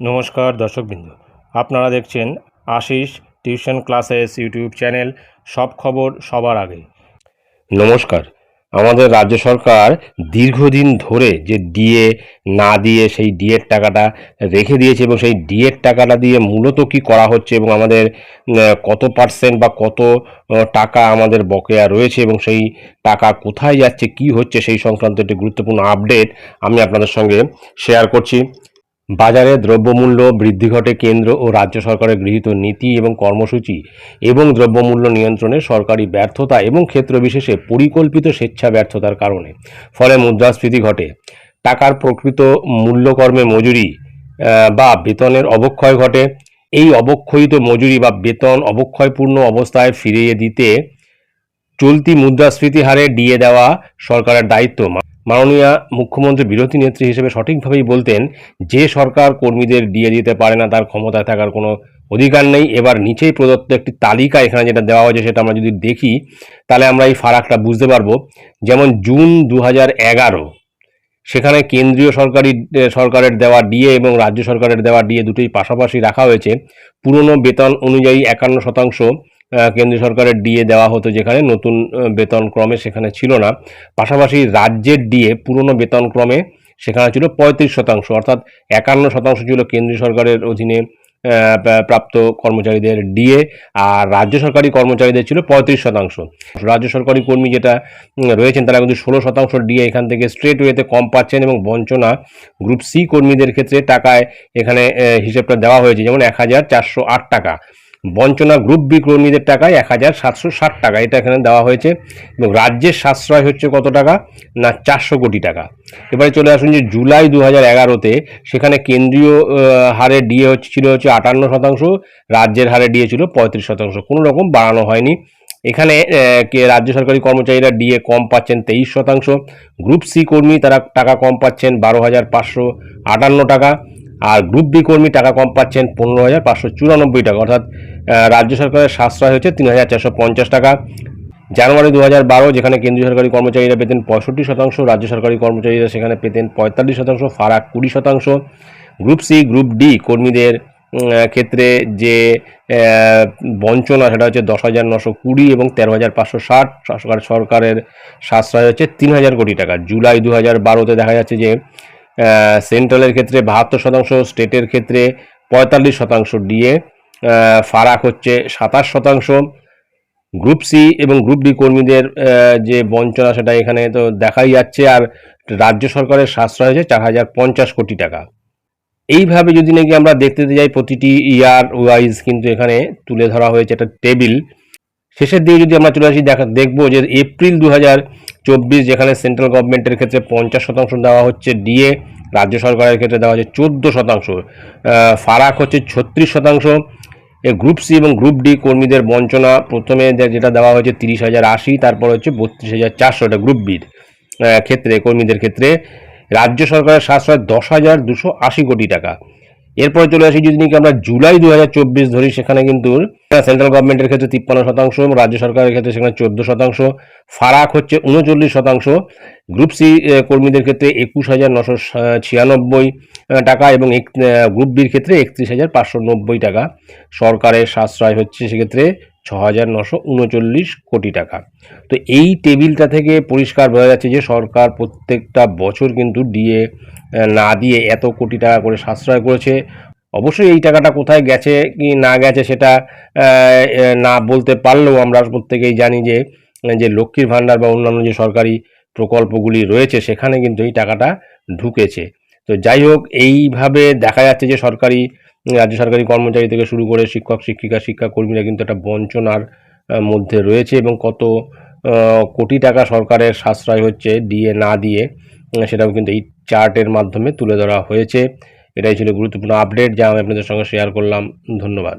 নমস্কার দর্শকবৃন্দ। আপনারা দেখছেন Ashis tuition classes YouTube channel, সব খবর সবার আগে। নমস্কার। আমাদের রাজ্য সরকার দীর্ঘদিন ধরে যে ডিএ না দিয়ে সেই ডিএর টাকাটা রেখে দিয়েছে এবং সেই ডিএর টাকাটা দিয়ে মূলত কি করা হচ্ছে এবং আমাদের কত পার্সেন্ট বা কত টাকা আমাদের বকেয়া রয়েছে এবং সেই টাকা কোথায় যাচ্ছে, কি হচ্ছে সেই সংক্রান্ত একটি গুরুত্বপূর্ণ আপডেট আমি আপনাদের সঙ্গে শেয়ার করছি। বাজারে দ্রব্যমূল্য বৃদ্ধি ঘটে কেন্দ্র ও রাজ্য সরকারের গৃহীত নীতি এবং কর্মসূচি এবং দ্রব্যমূল্য নিয়ন্ত্রণে সরকারি ব্যর্থতা এবং ক্ষেত্র বিশেষে পরিকল্পিত স্বেচ্ছা ব্যর্থতার কারণে। ফলে মুদ্রাস্ফীতি ঘটে। টাকার প্রকৃত মূল্যকর্মে মজুরি বা বেতনের অবক্ষয় ঘটে। এই অবক্ষয়িত মজুরি বা বেতন অবক্ষয়পূর্ণ অবস্থায় ফিরিয়ে দিতে চলতি মুদ্রাস্ফীতি হারে ডিএ দেওয়া সরকারের দায়িত্ব। মাননীয় মুখ্যমন্ত্রী বিরোধী নেত্রী হিসেবে সঠিকভাবেই বলতেন, যে সরকার কর্মীদের ডিএ দিতে পারে না, তার ক্ষমতায় থাকার কোনো অধিকার নেই। এবার নিচেই প্রদত্ত একটি তালিকা এখানে যেটা দেওয়া হয়েছে সেটা আমরা যদি দেখি, তাহলে আমরা এই ফারাকটা বুঝতে পারব। যেমন জুন দু সেখানে কেন্দ্রীয় সরকারি সরকারের দেওয়া ডিএ এবং রাজ্য সরকারের দেওয়া ডিএ দুটোই পাশাপাশি রাখা হয়েছে। পুরনো বেতন অনুযায়ী একান্ন শতাংশ কেন্দ্রীয় সরকারের ডিএ দেওয়া হতো যেখানে নতুন বেতন ক্রমে সেখানে ছিল না। পাশাপাশি রাজ্যের ডিএ পুরনো বেতন ক্রমে সেখানে ছিল পঁয়ত্রিশ শতাংশ, অর্থাৎ একান্ন শতাংশ ছিল কেন্দ্রীয় সরকারের অধীনে প্রাপ্ত কর্মচারীদের ডিএ আর রাজ্য সরকারি কর্মচারীদের ছিল পঁয়ত্রিশ শতাংশ। রাজ্য সরকারি কর্মী যেটা রয়েছেন তারা কিন্তু ষোলো শতাংশ ডিএ এখান থেকে স্ট্রেট ওয়েতে কম পাচ্ছেন এবং বঞ্চনা গ্রুপ সি কর্মীদের ক্ষেত্রে টাকায় এখানে হিসেবটা দেওয়া হয়েছে, যেমন এক হাজার চারশো আট টাকা। বঞ্চনা গ্রুপ বি কর্মীদের টাকায় এক হাজার সাতশো ষাট টাকা। এটা এখানে দেওয়া হয়েছে। এবং রাজ্যের সাশ্রয় হচ্ছে কত টাকা? না, চারশো কোটি টাকা। এবারে চলে আসুন যে জুলাই দু হাজার এগারোতে সেখানে কেন্দ্রীয় হারে ডিএ হচ্ছে, ছিল হচ্ছে আটান্ন শতাংশ, রাজ্যের হারে ডিএ ছিল পঁয়ত্রিশ শতাংশ। কোনো রকম বাড়ানো হয়নি। এখানে রাজ্য সরকারি কর্মচারীরা ডিএ কম পাচ্ছেন তেইশ শতাংশ। গ্রুপ সি কর্মী তারা টাকা কম পাচ্ছেন বারো হাজার পাঁচশো আটান্ন টাকা। আর গ্রুপ বি কর্মী টাকা কম পাচ্ছেন পনেরো হাজার পাঁচশো চুরানব্বই টাকা, অর্থাৎ রাজ্য সরকারের সাশ্রয় হচ্ছে তিন হাজার চারশো পঞ্চাশ টাকা। জানুয়ারি দু হাজার বারো, যেখানে কেন্দ্রীয় সরকারি কর্মচারীরা পেতেন পঁয়ষট্টি শতাংশ, রাজ্য সরকারি কর্মচারীরা সেখানে পেতেন পঁয়তাল্লিশ শতাংশ ফারাক কুড়ি শতাংশ। গ্রুপ সি, গ্রুপ ডি কর্মীদের ক্ষেত্রে যে বঞ্চনা, সেটা হচ্ছে দশ হাজার নশো কুড়ি এবং তেরো হাজার পাঁচশো ষাট। সরকার সরকারের সাশ্রয় হচ্ছে তিন হাজার কোটি টাকা। জুলাই দু হাজার বারোতে দেখা যাচ্ছে যে সেন্ট্রালের ক্ষেত্রে বাহাত্তর শতাংশ স্টেটের ক্ষেত্রে পঁয়তাল্লিশ শতাংশ ডিএ ফারাক হচ্ছে সাতাশ শতাংশ। গ্রুপ সি এবং গ্রুপ ডি কর্মীদের যে বঞ্চনা সেটা এখানে তো দেখাই যাচ্ছে আর রাজ্য সরকারের সাশ্রয় হয়েছে চার হাজার পঞ্চাশ কোটি টাকা। এইভাবে যদি নাকি আমরা দেখতে যাই প্রতিটি ইয়ার ওয়াইজ কিন্তু এখানে তুলে ধরা হয়েছে একটা টেবিল শেষের দিকে যদি আমরা চলে আসি, দেখা দেখব যে এপ্রিল দু হাজার চব্বিশ, যেখানে সেন্ট্রাল গভর্নমেন্টের ক্ষেত্রে পঞ্চাশ শতাংশ দেওয়া হচ্ছে ডিএ রাজ্য সরকারের ক্ষেত্রে দেওয়া হচ্ছে চোদ্দ শতাংশ। ফারাক হচ্ছে ছত্রিশ শতাংশ। এ গ্রুপ সি এবং গ্রুপ ডি কর্মীদের বঞ্চনা, প্রথমে যেটা দেওয়া হয়েছে তিরিশ হাজার আশি, তারপর হচ্ছে বত্রিশ হাজার চারশো, এটা গ্রুপ বির ক্ষেত্রে, কর্মীদের ক্ষেত্রে। রাজ্য সরকারের সাশ্রয় দশ হাজার দুশো আশি কোটি টাকা। এরপরে চলে আসি যদি নাকি আমরা জুলাই দু হাজার চব্বিশ ধরি, সেখানে কিন্তু সেন্ট্রাল গভর্নমেন্টের ক্ষেত্রে তিপ্পান্ন শতাংশ এবং রাজ্য সরকারের ক্ষেত্রে সেখানে চোদ্দ শতাংশ। ফারাক হচ্ছে উনচল্লিশ শতাংশ। গ্রুপ সি কর্মীদের ক্ষেত্রে একুশ হাজার নশো ছিয়ানব্বই টাকা এবং গ্রুপ বির ক্ষেত্রে একত্রিশ হাজার পাঁচশো নব্বই টাকা। সরকারের সাশ্রয় হচ্ছে সেক্ষেত্রে ছ হাজার নশো উনচল্লিশ কোটি টাকা। তো এই টেবিলটা থেকে পরিষ্কার বোঝা যাচ্ছে যে সরকার প্রত্যেকটা বছর কিন্তু ডিএ না দিয়ে এত কোটি টাকা করে সাশ্রয় করেছে। অবশ্যই এই টাকাটা কোথায় গেছে কি না গেছে সেটা না বলতে পারলেও আমরা প্রত্যেকেই জানি যে যে লক্ষ্মীর ভাণ্ডার বা অন্যান্য যে সরকারি প্রকল্পগুলি রয়েছে সেখানে কিন্তু এই টাকাটা ঢুকেছে। তো যাই হোক, এইভাবে দেখা যাচ্ছে যে সরকারি রাজ্য সরকারি কর্মচারী থেকে শুরু করে শিক্ষক, শিক্ষিকা, শিক্ষাকর্মীরা কিন্তু একটা বঞ্চনার মধ্যে রয়েছে এবং কত কোটি টাকা সরকারের সাশ্রয় হচ্ছে দিয়ে না দিয়ে সেটাও কিন্তু এই চার্টের মাধ্যমে তুলে ধরা হয়েছে। এটাই ছিল গুরুত্বপূর্ণ আপডেট যা আমি আপনাদের সঙ্গে শেয়ার করলাম। ধন্যবাদ।